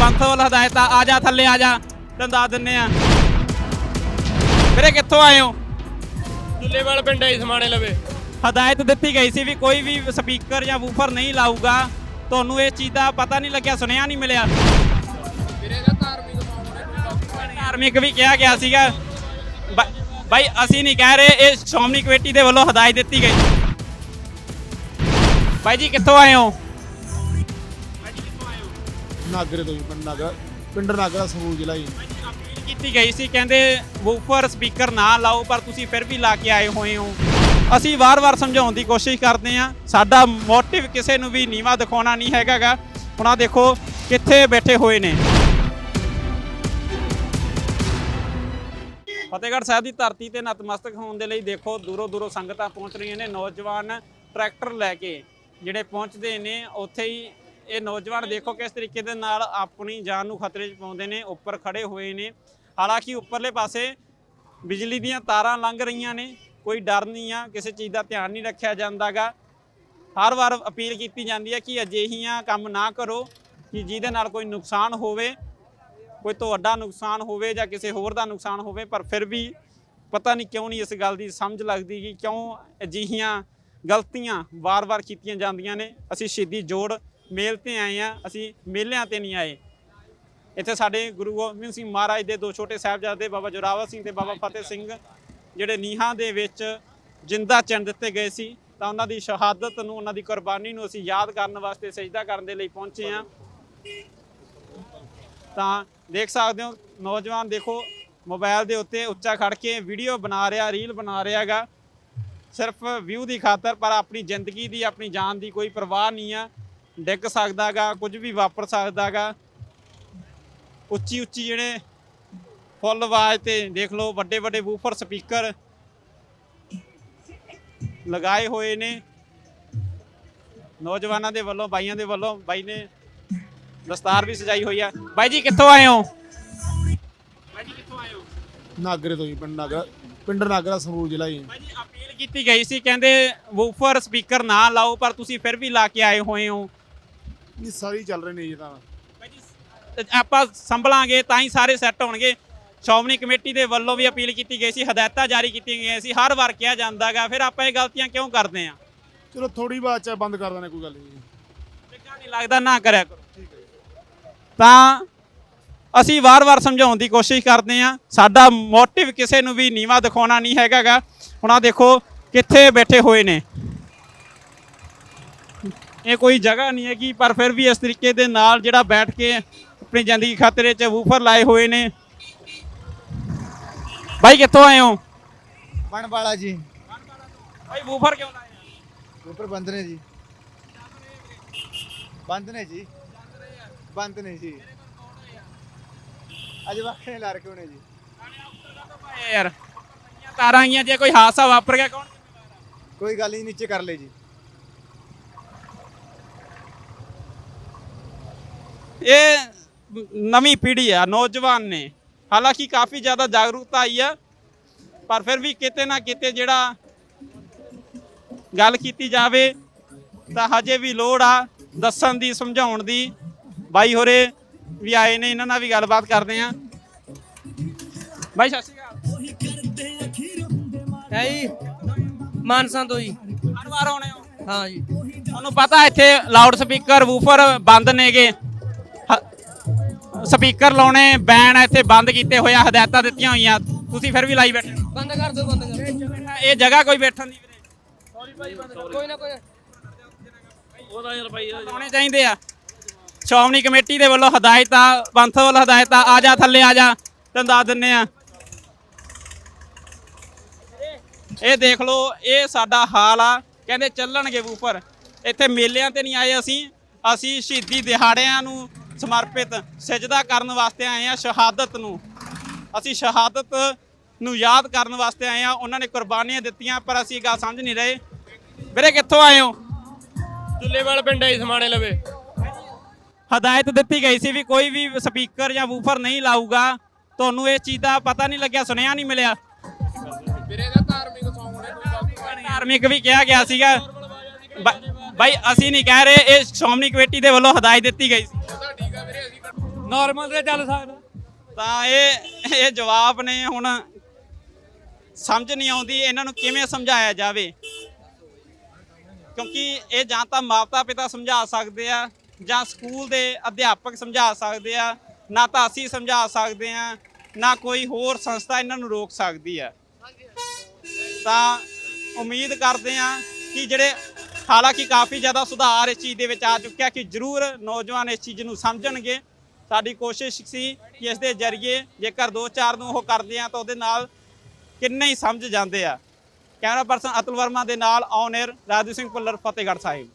ਪੰਥ ਵੱਲ ਹਦਾਇਤਾਂ ਆ ਜਾ ਥੱਲੇ ਆ ਜਾ ਤੈਨੂੰ ਦੱਸ ਦਿੰਨੇ ਆ। ਵੀਰੇ ਕਿੱਥੋਂ ਆਏ ਹੋ? ਦੁੱਲੇਵਾਲ ਪਿੰਡ ਹੈ ਸਮਾਣੇ ਲਵੇ। ਹਦਾਇਤ ਦਿੱਤੀ ਗਈ ਸੀ ਵੀ ਕੋਈ ਵੀ ਸਪੀਕਰ ਜਾਂ ਵੂਫਰ ਨਹੀਂ ਲਾਊਗਾ। ਤੁਹਾਨੂੰ ਇਹ ਚੀਜ਼ ਦਾ ਪਤਾ ਨਹੀਂ ਲੱਗਿਆ ਸੁਨੇਹਾ ਨਹੀਂ ਮਿਲਿਆ। ਵੀਰੇ ਦਾ ਧਾਰਮਿਕ ਵੀ ਕਿਹਾ ਗਿਆ ਸੀਗਾ। ਬਾਈ ਅਸੀਂ ਨਹੀਂ ਕਹਿ ਰਹੇ ਇਹ ਸ਼੍ਰੋਮਣੀ ਕਮੇਟੀ ਦੇ ਵੱਲੋਂ ਹਦਾਇਤ ਦਿੱਤੀ ਗਈ। ਬਾਈ ਜੀ ਕਿੱਥੋਂ ਆਏ ਹੋ? ਨਾਗਰੇ ਤੋਂ ਜੀ, ਪਿੰਡ ਨਾਗਰਾ ਪਿੰਡ ਨਾਗਰਾ ਸੰਗਰੂਰ ਜ਼ਿਲ੍ਹਾ ਜੀ। ਅਪੀਲ ਕੀਤੀ ਗਈ ਸੀ, ਕਹਿੰਦੇ ਵੂਫਰ ਸਪੀਕਰ ਨਾ ਲਾਓ, ਪਰ ਤੁਸੀਂ ਫਿਰ ਵੀ ਲਾ ਕੇ ਆਏ ਹੋਏ ਹੋ। ਅਸੀਂ ਵਾਰ-ਵਾਰ ਸਮਝਾਉਣ ਦੀ ਕੋਸ਼ਿਸ਼ ਕਰਦੇ ਹਾਂ। ਸਾਡਾ ਮੋਟਿਵ ਕਿਸੇ ਨੂੰ ਵੀ ਨੀਵਾ ਦਿਖਾਉਣਾ ਨਹੀਂ ਹੈਗਾਗਾ। ਹੁਣ ਆਹ ਦੇਖੋ, ਕਿੱਥੇ ਬੈਠੇ ਹੋਏ ਨੇ। ਫਤਿਹਗੜ੍ਹ ਸਾਹਿਬ ਦੀ ਧਰਤੀ ਤੇ ਨਤਮਸਤਕ ਹੋਣ ਦੇ ਲਈ ਦੇਖੋ, ਦੂਰੋਂ ਦੂਰੋਂ ਸੰਗਤਾਂ ਪਹੁੰਚ ਰਹੀਆਂ ਨੇ। ਨੌਜਵਾਨ ਟਰੈਕਟਰ ਲੈ ਕੇ ਜਿਹੜੇ ਪਹੁੰਚਦੇ ਨੇ, ਉੱਥੇ ਹੀ ਇਹ ਨੌਜਵਾਨ ਦੇਖੋ ਕਿਸ ਤਰੀਕੇ ਦੇ ਨਾਲ ਆਪਣੀ ਜਾਨ ਨੂੰ ਖਤਰੇ 'ਚ ਪਾਉਂਦੇ ਨੇ, ਉੱਪਰ ਖੜੇ ਹੋਏ ਨੇ। ਹਾਲਾਂਕਿ ਉੱਪਰਲੇ ਪਾਸੇ ਬਿਜਲੀ ਦੀਆਂ ਤਾਰਾਂ ਲੰਘ ਰਹੀਆਂ ਨੇ, ਕੋਈ ਡਰ ਨਹੀਂ ਆ, ਕਿਸੇ ਚੀਜ਼ ਦਾ ਧਿਆਨ ਨਹੀਂ ਰੱਖਿਆ ਜਾਂਦਾਗਾ। ਹਰ ਵਾਰ ਅਪੀਲ ਕੀਤੀ ਜਾਂਦੀ ਹੈ ਕਿ ਅਜਿਹੀਆਂ ਕੰਮ ਨਾ ਕਰੋ ਕਿ ਜਿਹਦੇ ਨਾਲ ਕੋਈ ਨੁਕਸਾਨ ਹੋਵੇ, ਕੋਈ ਤੁਹਾਡਾ ਨੁਕਸਾਨ ਹੋਵੇ ਜਾਂ ਕਿਸੇ ਹੋਰ ਦਾ ਨੁਕਸਾਨ ਹੋਵੇ, ਪਰ ਫਿਰ ਵੀ ਪਤਾ ਨਹੀਂ ਕਿਉਂ ਨਹੀਂ ਇਸ ਗੱਲ ਦੀ ਸਮਝ ਲੱਗਦੀ ਕਿ ਕਿਉਂ ਅਜਿਹੀਆਂ ਗਲਤੀਆਂ ਵਾਰ-ਵਾਰ ਕੀਤੀਆਂ ਜਾਂਦੀਆਂ ਨੇ। ਅਸੀਂ ਸ਼ਹੀਦੀ ਜੋੜ ਮੇਲ ਤੇ ਆਏ ਆ, ਅਸੀਂ ਮੇਲਿਆਂ ਤੇ ਨਹੀਂ ਆਏ। ਇੱਥੇ ਸਾਡੇ ਗੁਰੂ ਗੋਬਿੰਦ ਸਿੰਘ ਮਹਾਰਾਜ ਦੇ ਦੋ ਛੋਟੇ ਸਾਹਿਬਜ਼ਾਦੇ, ਬਾਬਾ ਜੋਰਾਵਰ ਸਿੰਘ ਤੇ ਬਾਬਾ ਫਤਿਹ ਸਿੰਘ, ਜਿਹੜੇ ਨੀਹਾਂ ਦੇ ਵਿੱਚ ਜਿੰਦਾ ਚਿਣ ਦਿੱਤੇ ਗਏ ਸੀ, ਤਾਂ ਉਹਨਾਂ ਦੀ ਸ਼ਹਾਦਤ ਨੂੰ, ਉਹਨਾਂ ਦੀ ਕੁਰਬਾਨੀ ਨੂੰ ਅਸੀਂ ਯਾਦ ਕਰਨ ਵਾਸਤੇ, ਸਜਦਾ ਕਰਨ ਦੇ ਲਈ ਪਹੁੰਚੇ ਆ ਤਾਂ ਦੇਖ ਸਕਦੇ ਹੋ, ਨੌਜਵਾਨ ਦੇਖੋ, ਮੋਬਾਈਲ ਦੇ ਉੱਤੇ ਉੱਚਾ ਖੜ ਕੇ ਵੀਡੀਓ ਬਣਾ ਰਿਹਾ, ਰੀਲ ਬਣਾ ਰਿਹਾਗਾ ਸਿਰਫ ਵਿਊ ਦੀ ਖਾਤਰ, ਪਰ ਆਪਣੀ ਜ਼ਿੰਦਗੀ ਦੀ, ਆਪਣੀ ਜਾਨ ਦੀ ਕੋਈ ਪਰਵਾਹ ਨਹੀਂ ਆ। ਡਿੱਗ ਸਕਦਾਗਾ ਕੁਝ ਵੀ ਵਾਪਰ ਸਕਦਾਗਾ। ਉੱਚੀ ਉੱਚੀ ਜਿਹੜੇ ਫੁੱਲ ਆਵਾਜ਼ ਤੇ ਦੇਖ ਲਓ ਵੱਡੇ ਵੱਡੇ ਵੂਫਰ ਸਪੀਕਰ ਲਗਾਏ ਹੋਏ ਨੇ। ਨੌਜਵਾਨਾਂ ਦੇ ਵੱਲੋਂ ਬਾਈਆਂ ਦੇ ਵੱਲੋਂ ਬਾਈ ਨੇ ਦਸਤਾਰ ਵੀ ਸਜਾਈ ਹੋਈ ਆ। ਬਾਈ ਜੀ ਕਿੱਥੋਂ ਆਏ ਹੋ? ਬਾਈ ਜੀ ਕਿੱਥੋਂ ਆਏ ਹੋ? ਨਾਗਰੇ ਤੋਂ ਜੀ ਪਿੰਡ ਨਾਗਰਾ ਪਿੰਡ ਨਾਗਰਾ ਸੰਗਰੂਰ ਜ਼ਿਲ੍ਹਾ ਜੀ। ਬਾਈ ਜੀ ਅਪੀਲ ਕੀਤੀ ਗਈ ਸੀ ਕਹਿੰਦੇ ਵੂਫਰ ਸਪੀਕਰ ਨਾ ਲਾਓ ਪਰ ਤੁਸੀਂ ਫਿਰ ਵੀ ਲਾ ਕੇ ਆਏ ਹੋਏ ਹੋ। ਇਹ ਸਾਰੀ ਚੱਲ ਰਹੇ ਨੇ ਜੀ ਤਾਂ। ਆਪਾਂ ਸੰਭਲਾਂਗੇ ਤਾਂ ਹੀ ਸਾਰੇ ਸੈੱਟ ਹੋਣਗੇ। ਸ਼੍ਰੋਮਣੀ ਕਮੇਟੀ ਦੇ ਵੱਲੋਂ ਵੀ ਅਪੀਲ ਕੀਤੀ ਗਈ ਸੀ ਹਦਾਇਤਾਂ ਜਾਰੀ ਕੀਤੀਆਂ ਗਈਆਂ ਸੀ ਹਰ ਵਾਰ ਕਿਹਾ ਜਾਂਦਾਗਾ ਫਿਰ ਆਪਾਂ ਇਹ ਗਲਤੀਆਂ ਕਿਉਂ ਕਰਦੇ ਆ? ਚਲੋ ਥੋੜੀ ਬਾਅਦ ਚ ਬੰਦ ਕਰ ਦੇਣਾ ਕੋਈ ਗੱਲ ਨਹੀਂ। ਚੰਗਾ ਨਹੀਂ ਲੱਗਦਾ ਨਾ ਕਰਿਆ ਕਰੋ। ਤਾਂ ਅਸੀਂ ਵਾਰ-ਵਾਰ ਸਮਝਾਉਣ ਦੀ ਕੋਸ਼ਿਸ਼ ਕਰਦੇ ਆ ਸਾਡਾ ਮੋਟਿਵ ਕਿਸੇ ਨੂੰ ਵੀ ਨੀਵਾ ਦਿਖਾਉਣਾ ਨਹੀਂ ਹੈਗਾਗਾ ਹੁਣ ਆਹ ਦੇਖੋ ਕਿੱਥੇ ਬੈਠੇ ਹੋਏ ਨੇ। ਇਹ ਕੋਈ ਜਗ੍ਹਾ ਨਹੀਂ ਹੈਗੀ ਪਰ ਫਿਰ ਵੀ ਇਸ ਤਰੀਕੇ ਦੇ ਨਾਲ ਜਿਹੜਾ ਬੈਠ ਕੇ ਆਪਣੀ ਜ਼ਿੰਦਗੀ ਖਾਤਰੇ 'ਚ ਵੂਫਰ ਲਾਏ ਹੋਏ ਨੇ। ਬਾਈ ਕਿੱਥੋਂ ਆਏ ਹੋ? ਬਣ ਵਾਲਾ ਜੀ। ਬਾਈ ਵੂਫਰ ਕਿਉਂ ਲਾਏ ਆ? ਉੱਪਰ ਬੰਦ ਨੇ ਜੀ। ਬੰਦ ਨੇ ਜੀ। ਬੰਦ ਨੇ ਜੀ। ਅੱਜ ਵਾਖੇ ਲਾ ਰਕੇ ਹੋਣੇ ਜੀ। ਭਾਈ ਯਾਰ? ਤਾਰਾਂ ਆਈਆਂ ਜੇ ਕੋਈ ਹਾਦਸਾ ਵਾਪਰ ਗਿਆ ਕੌਣ ਕੋਈ ਗੱਲ ਨਹੀਂ ਨੀਚੇ ਕਰ ਲੈ ਜੀ। ਇਹ ਨਵੀਂ ਪੀੜ੍ਹੀ ਆ ਨੌਜਵਾਨ ਨੇ। ਹਾਲਾਂਕਿ ਕਾਫੀ ਜ਼ਿਆਦਾ ਜਾਗਰੂਕਤਾ ਆਈ ਆ ਪਰ ਫਿਰ ਵੀ ਕਿਤੇ ਨਾ ਕਿਤੇ ਜਿਹੜਾ ਗੱਲ ਕੀਤੀ ਜਾਵੇ ਤਾਂ ਹਜੇ ਵੀ ਲੋੜ ਆ ਦੱਸਣ ਦੀ ਸਮਝਾਉਣ ਦੀ। ਬਾਈ ਹੋਰੇ ਵੀ ਆਏ ਨੇ ਇਹਨਾਂ ਨਾਲ ਵੀ ਗੱਲਬਾਤ ਕਰਦੇ ਆ। ਬਾਈ ਸਤਿ ਸ਼੍ਰੀ ਅਕਾਲ। ਹੈ ਜੀ ਮਾਨਸਾ ਤੋਂ ਜੀ। ਹਰ ਵਾਰ ਆਉਣੇ ਹੋ? ਹਾਂ ਜੀ। ਤੁਹਾਨੂੰ ਪਤਾ ਇੱਥੇ ਲਾਊਡ ਸਪੀਕਰ ਵੂਫਰ ਬੰਦ ਨੇਗੇ। ਸਪੀਕਰ ਲਾਉਣੇ ਬੈਨ ਇੱਥੇ ਬੰਦ ਕੀਤੇ ਹੋਇਆ ਹਦਾਇਤਾਂ ਦਿੱਤੀਆਂ ਹੋਈਆਂ। ਤੁਸੀਂ ਫਿਰ ਵੀ ਲਾਈ ਬੈਠੇ ਹੋ। ਬੰਦ ਕਰ ਦਿਓ ਬੰਦ ਕਰ ਦਿਓ। ਇਹ ਜਗ੍ਹਾ ਕੋਈ ਬੈਠਣ ਦੀ ਵੀਰੇ। ਕੋਈ ਨਾ ਕੋਈ ਲਾਉਣੇ ਚਾਹੀਦੇ ਆ। ਸ਼੍ਰੋਮਣੀ ਕਮੇਟੀ ਦੇ ਵੱਲੋਂ ਹਦਾਇਤਾਂ ਪੰਥ ਵੱਲੋਂ ਹਦਾਇਤਾਂ ਆ ਜਾ ਥੱਲੇ ਆ ਜਾ ਤੈਨੂੰ ਦੱਸ ਦਿੰਨੇ ਆ। ਇਹ ਦੇਖ ਲਓ ਇਹ ਸਾਡਾ ਹਾਲ ਆ। ਕਹਿੰਦੇ ਚੱਲਣਗੇ ਵੂਫਰ ਇੱਥੇ ਮੇਲਿਆਂ ਤੇ ਨਹੀਂ ਆਏ ਅਸੀਂ। ਅਸੀਂ ਸ਼ਹੀਦੀ ਦਿਹਾੜਿਆਂ ਨੂੰ ਸਮਰਪਿਤ ਸਜਦਾ ਕਰਨ ਵਾਸਤੇ ਆਏ ਆ ਸ਼ਹਾਦਤ ਨੂੰ। ਅਸੀਂ ਸ਼ਹਾਦਤ ਨੂੰ ਯਾਦ ਕਰਨ ਵਾਸਤੇ ਆਏ ਆ। ਉਹਨਾਂ ਨੇ ਕੁਰਬਾਨੀਆਂ ਦਿੱਤੀਆਂ ਪਰ ਅਸੀਂ ਗੱਲ ਸਮਝ ਨਹੀਂ ਰਹੇ। ਵੀਰੇ ਕਿੱਥੋਂ ਆਏ ਹੋ? ਦੁੱਲੇਵਾਲ ਪਿੰਡ ਹੈ ਸਮਾਣੇ ਲਵੇ। ਹਦਾਇਤ ਦਿੱਤੀ ਗਈ ਸੀ ਵੀ ਕੋਈ ਵੀ ਸਪੀਕਰ ਜਾਂ ਵੂਫਰ ਨਹੀਂ ਲਾਊਗਾ। ਤੁਹਾਨੂੰ ਇਹ ਚੀਜ਼ ਦਾ ਪਤਾ ਨਹੀਂ ਲੱਗਿਆ ਸੁਨੇਹਾ ਨਹੀਂ ਮਿਲਿਆ। ਵੀਰੇ ਦਾ ਧਾਰਮਿਕ ਮਾਹੌਲ ਹੈ ਧਾਰਮਿਕ ਵੀ ਕਿਹਾ ਗਿਆ ਸੀਗਾ। ਬਾਈ ਅਸੀਂ ਨਹੀਂ ਕਹਿ ਰਹੇ ਇਹ ਸ਼੍ਰੋਮਣੀ ਕਮੇਟੀ ਦੇ ਵੱਲੋਂ ਹਦਾਇਤ ਦਿੱਤੀ ਗਈ ਸੀ। ਨਾਰਮਲ ਤੇ ਚੱਲ ਸਕਦਾ। ਤਾਂ ਇਹ ਇਹ ਜਵਾਬ ਨੇ ਹੁਣ ਸਮਝ ਨਹੀਂ ਆਉਂਦੀ ਇਹਨਾਂ ਨੂੰ ਕਿਵੇਂ ਸਮਝਾਇਆ ਜਾਵੇ। ਕਿਉਂਕਿ ਇਹ ਜਾਂ ਤਾਂ ਮਾਤਾ ਪਿਤਾ ਸਮਝਾ ਸਕਦੇ ਆ, ਜਾਂ ਸਕੂਲ ਦੇ ਅਧਿਆਪਕ ਸਮਝਾ ਸਕਦੇ ਆ, ਨਾ ਤਾਂ ਅਸੀਂ ਸਮਝਾ ਸਕਦੇ ਆ, ਨਾ ਕੋਈ ਹੋਰ ਸੰਸਥਾ ਇਹਨਾਂ ਨੂੰ ਰੋਕ ਸਕਦੀ ਆ। ਤਾਂ ਉਮੀਦ ਕਰਦੇ ਆ ਕਿ ਜਿਹੜੇ, ਹਾਲਾਂਕਿ ਕਾਫੀ ਜ਼ਿਆਦਾ ਸੁਧਾਰ ਇਸ ਚੀਜ਼ ਦੇ ਵਿੱਚ ਆ ਚੁੱਕਿਆ ਕਿ ਜ਼ਰੂਰ ਨੌਜਵਾਨ ਇਸ ਚੀਜ਼ ਨੂੰ ਸਮਝਣਗੇ। ਸਾਡੀ ਕੋਸ਼ਿਸ਼ ਸੀ ਕਿ ਇਸ ਦੇ ਜ਼ਰੀਏ ਜੇਕਰ ਦੋ ਚਾਰ ਨੂੰ ਉਹ ਕਰਦੇ ਆ ਤਾਂ ਉਹਦੇ ਨਾਲ ਕਿੰਨੇ ਹੀ ਸਮਝ ਜਾਂਦੇ ਆ। ਕੈਮਰਾ ਪਰਸਨ ਅਤੁਲ ਵਰਮਾ ਦੇ ਨਾਲ on air Raju Singh Bhullar, Fatehgarh Sahib.